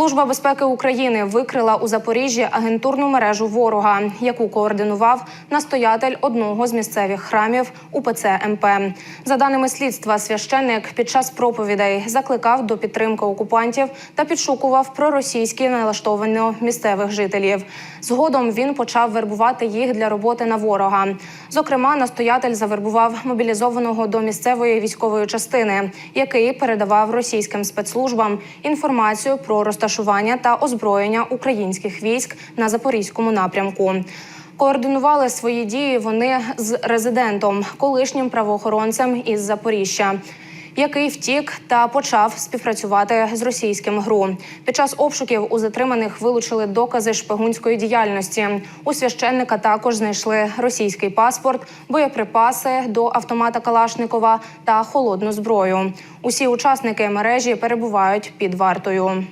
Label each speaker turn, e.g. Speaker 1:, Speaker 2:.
Speaker 1: Служба безпеки України викрила у Запоріжжі агентурну мережу ворога, яку координував настоятель одного з місцевих храмів УПЦ МП. За даними слідства, священник під час проповідей закликав до підтримки окупантів та підшукував проросійські налаштовані місцевих жителів. Згодом він почав вербувати їх для роботи на ворога. Зокрема, настоятель завербував мобілізованого до місцевої військової частини, який передавав російським спецслужбам інформацію про розташування та озброєння українських військ на запорізькому напрямку. Координували свої дії вони з резидентом, колишнім правоохоронцем із Запоріжжя. Який втік та почав співпрацювати з російським ГРУ. Під час обшуків у затриманих вилучили докази шпигунської діяльності. У священника також знайшли російський паспорт, боєприпаси до автомата Калашникова та холодну зброю. Усі учасники мережі перебувають під вартою.